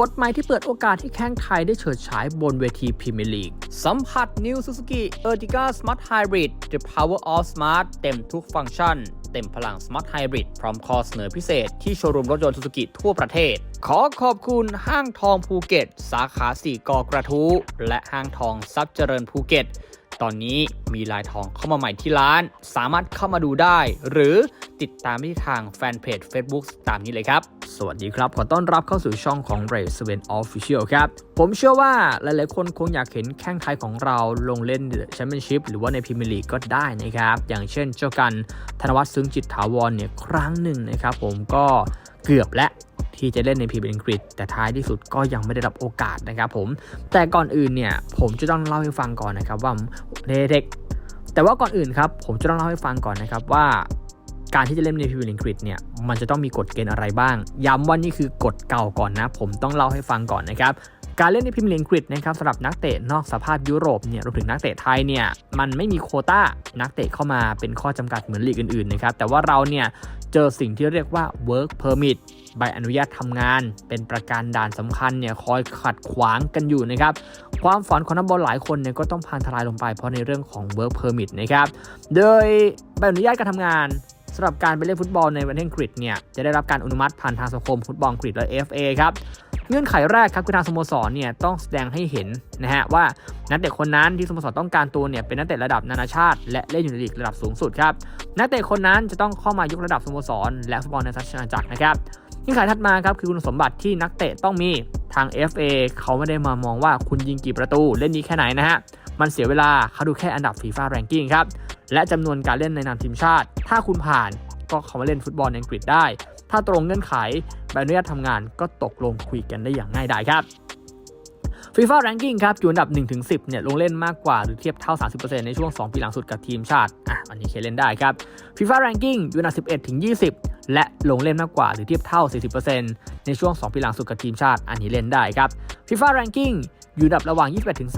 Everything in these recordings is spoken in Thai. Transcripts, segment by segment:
กฎใหม่ที่เปิดโอกาสให้แข้งไทยได้เฉิดฉายบนเวทีพรีเมียร์ลีก สัมผัส New Suzuki Ertiga Smart Hybrid The Power of Smart เต็มทุกฟังก์ชัน เต็มพลัง Smart Hybrid พร้อมข้อเสนอพิเศษที่โชว์รูมรถยนต์ Suzuki ทั่วประเทศ ขอขอบคุณห้างทองภูเก็ต สาขาสี่กอกระทู้และห้างทองซับเจริญภูเก็ตตอนนี้มีลายทองเข้ามาใหม่ที่ร้าน สามารถเข้ามาดูได้ หรือติดตามที่ทางแฟนเพจ Facebook ตามนี้เลยครับ สวัสดีครับ ขอต้อนรับเข้าสู่ช่องของ r a c e 7 Official ครับ ผมเชื่อว่าหลายๆคนคงอยากเห็นแข้งไทยของเราลงเล่นแชมเปี้ยนชิพหรือว่าในพรีเมียร์ลีกก็ได้นะครับ อย่างเช่นเจ้ากันธนวัฒน์ซึ้งจิตถาวรเนี่ยครั้งหนึ่งนะครับผมก็เกือบและที่จะเล่นในพรีเมียร์อังกฤษ แต่ท้ายที่สุดก็ยังไม่ได้รับโอกาสนะครับผมแต่ก่อนอื่นเนี่ยผมจะต้องเล่าให้ฟังก่อนนะครับว่าเด็กแต่ว่าก่อนอื่นครับผมจะต้องเล่าให้ฟังก่อนนะครับว่า การที่จะเล่นในพรีเมียร์อังกฤษเนี่ยมันจะต้องมีกฎเกณฑ์อะไรบ้าง ย้ำว่านี่คือกฎเก่าก่อนนะ ผมต้องเล่าให้ฟังก่อนนะครับการเล่นในพรีเมียร์อังกฤษนะครับสำหรับนักเตะนอกสภาพยุโรปเนี่ยรวมถึงนักเตะไทยเนี่ยมันไม่มีโคต้านักเตะเข้ามาเป็นข้อจำกัดเหมือนลีกอื่นๆนะครับแต่ว่าเราเนี่ยเจอสิ่งที่เรียกว่า work permit ใบอนุญาตทำงาน เป็นประการด่านสำคัญเนี่ยคอยขัดขวางกันอยู่นะครับความฝันของนักบอลหลายคนเนี่ยก็ต้องพันทลายลงไปเพราะในเรื่องของ work permit นะครับโดยใบอนุญาตการทำงาน สำหรับการไปเล่นฟุตบอลในประเทศอังกฤษเนี่ยจะได้รับการอนุมัติผ่านทางสมาคมฟุตบอลอังกฤษและ FA ครับเงื่อนไขแรกครับคือทางสโมสรเนี่ยต้องแสดงให้เห็นนะฮะว่านักเตะคนนั้นที่สโมสรต้องการตัวเนี่ยเป็นนักเตะระดับนานาชาติ และเล่นอยู่ในลีกระดับสูงสุดครับนักเตะคนนั้นจะต้องเข้ามายกระดับสโมสร และฟุตบอลในราชอาณาจักรนะครับเงื่อนไขถัดมาครับคือคุณสมบัติที่นักเตะต้องมีทาง FA เขาไม่ได้มามองว่าคุณยิงกี่ประตูเล่นดีแค่ไหนนะฮะ มันเสียเวลาเขาดูแค่อันดับฟีฟ่าแรงกิ้งครับ และจำนวนการเล่นในนามทีมชาติ ถ้าคุณผ่านก็เข้ามาเล่นฟุตบอลในอังกฤษได้ ถ้าตรงเงื่อนไขใบอนุญาตทำงานก็ตกลงคุยกันได้อย่างง่ายดายครับ FIFA Ranking ครับอยู่อันดับ 1-10 เนี่ยลงเล่นมากกว่าหรือเทียบเท่า 30%ในช่วง 2 ปีหลังสุดกับทีมชาติ อะ อันนี้เคยเล่นได้ครับ FIFA Ranking อยู่อันดับ 11-20 และลงเล่นมากกว่าหรือเทียบเท่า 40%ในช่วง 2 ปีหลังสุดกับทีมชาติ อันนี้เล่นได้ครับ FIFA Ranking อยู่ อันดับระหว่าง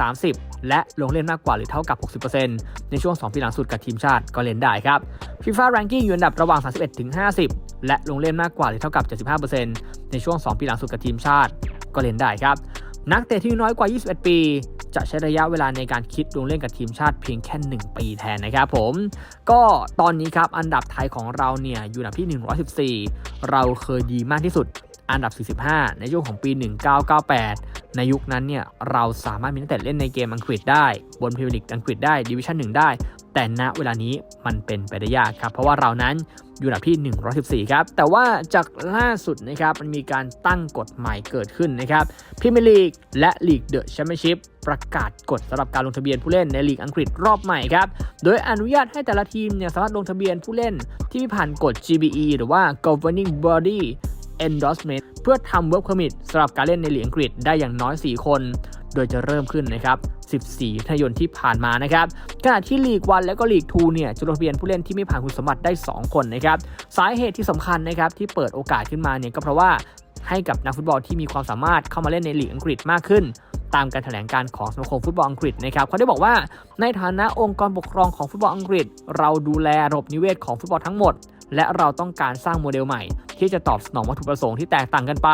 21-30 และลงเล่นมากกว่าหรือเท่ากับ 60%ในช่วง 2 ปีหลังสุดกับทีมชาติก็เล่นได้ครับ FIFA Ranking อยู่อันดับระหว่าง 31-50 และลงเล่นมากกว่าหรือเท่ากับ 75%ในช่วง 2 ปีหลังสุดกับทีมชาติก็เล่นได้ครับ นักเตะที่น้อยกว่า 21 ปี จะใช้ระยะเวลาในการคิดลงเล่นกับทีมชาติเพียงแค่ 1 ปีแทนนะครับผม ก็ตอนนี้ครับอันดับไทยของเราเนี่ยอยู่อันดับที่ 114 เราเคยดีมากที่สุดอันดับ 45 ในช่วงของปี 1998 ในยุคนั้นเนี่ยเราสามารถมีนักเตะเล่นในเกมอังกฤษได้ บนพรีเมียร์ลีกอังกฤษได้ดิวิชั่น1ได้ แต่ณเวลานี้มันเป็นไปได้ยากครับ เพราะว่าเรานั้นอยู่อันดับที่ 114 ครับ แต่ว่าจากล่าสุดนะครับ มันมีการตั้งกฎใหม่เกิดขึ้นนะครับพรีเมียร์ลีกและลีกเดอะแชมเปี้ยนชิพประกาศกฎสำหรับการลงทะเบียนผู้เล่นในลีกอังกฤษรอบใหม่ครับ โดยอนุญาตให้แต่ละทีมเนี่ยสามารถลงทะเบียนผู้เล่นที่ผ่านกฎ GBE หรือว่า Governing Body endorsement เพื่อทำ work permit สำหรับการเล่นในหลีกอังกฤษได้อย่างน้อย 4 คน โดยจะเริ่มขึ้นนะครับ 14ทยนที่ผ่านมานะครับ ขณะที่ลีกวันและก็ลีก2เนี่ยจะลงทะเบียนผู้เล่นที่ไม่ผ่านคุณสมบัติได้ 2 คนนะครับ สาเหตุที่สำคัญนะครับที่เปิดโอกาสขึ้นมาเนี่ยก็เพราะว่าให้กับนักฟุตบอลที่มีความสามารถเข้ามาเล่นในลีกอังกฤษมากขึ้น ตามการแถลงการของสมาคมฟุตบอลอังกฤษนะครับเขาได้บอกว่าในฐานะองค์กรปกครองของฟุตบอลอังกฤษ เราดูแลระบบนิเวศของฟุตบอลทั้งหมด และเราต้องการสร้างโมเดลใหม่ ที่จะตอบสนองวัตถุประสงค์ที่แตกต่างกันไป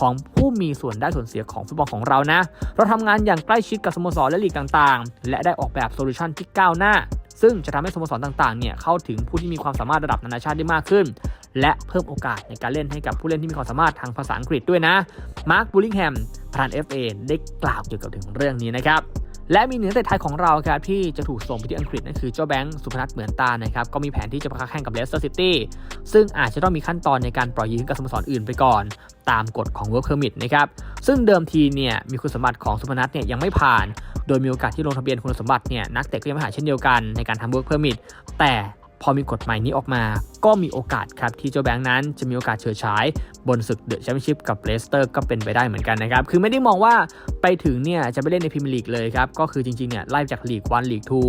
ของผู้มีส่วนได้ส่วนเสียของฟุตบอลของเรานะ เราทำงานอย่างใกล้ชิดกับสโมสรและลีกต่างๆ และได้ออกแบบโซลูชันที่ก้าวหน้า ซึ่งจะทำให้สโมสรต่างๆเนี่ยเข้าถึงผู้ที่มีความสามารถระดับนานาชาติได้มากขึ้น และเพิ่มโอกาสในการเล่นให้กับผู้เล่นที่มีความสามารถทางภาษาอังกฤษด้วยนะมาร์คบูลิงแฮมประธาน FA ได้กล่าวเกี่ยวกับถึงเรื่องนี้นะครับ และมีเหนือเตะไทยของเราครับที่จะถูกส่งไปที่อังกฤษนั่นคือเจ้าแบงค์สุพนัทเหมือนตานะครับก็มีแผนที่จะประคับแข่งกับเลสเตอร์ซิตี้ซึ่งอาจจะต้องมีขั้นตอนในการปล่อยยืมกับสโมสรอื่นไปก่อน ตามกฎของ Work Permit นะครับซึ่งเดิมทีเนี่ยมีคุณสมบัติของสุพนัทเนี่ยยังไม่ผ่าน โดยมีโอกาสที่ลงทะเบียนคุณสมบัติเนี่ยนักเตะก็ยังไม่ผ่านเช่นเดียวกันในการทำ Work Permit แต่ พอมีกฎใหม่นี้ออกมา ก็มีโอกาสครับที่เจ้าแบงค์นั้นจะมีโอกาสเฉิดฉาย บนศึกเดอะแชมเปี้ยนชิพกับเลสเตอร์ก็เป็นไปได้เหมือนกันนะครับ คือไม่ได้มองว่าไปถึงเนี่ยจะไปเล่นในพรีเมียร์ลีกเลยครับ ก็คือจริงๆเนี่ยไล่จากลีกวันลีกทู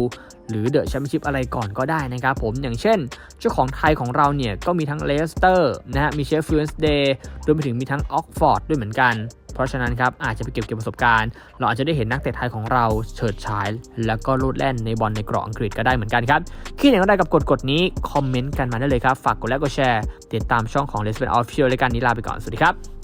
หรือเดอะแชมเปี้ยนชิพอะไรก่อนก็ได้นะครับผมอย่างเช่น เจ้าของไทยของเราเนี่ยก็มีทั้งเลสเตอร์นะฮะมีเชฟฟิลด์เดย์รวมไปถึงมีทั้งออกฟอร์ดด้วยเหมือนกัน เพราะฉะนั้นครับอาจจะไปเก็บเกี่ยวประสบการณ์ เราอาจจะได้เห็นนักเตะไทยของเราเฉิดฉาย แล้วก็ลูดแล่นในบอลในกรอบอังกฤษก็ได้เหมือนกันครับคิดอย่างไรกับกฎกฎนี้คอมเมนต์กันมาได้เลยครับฝากกดไลค์กดแชร์ติดตามช่องของ l e s b i a n Official รายการนี้ลาไปก่อนสวัสดีครับ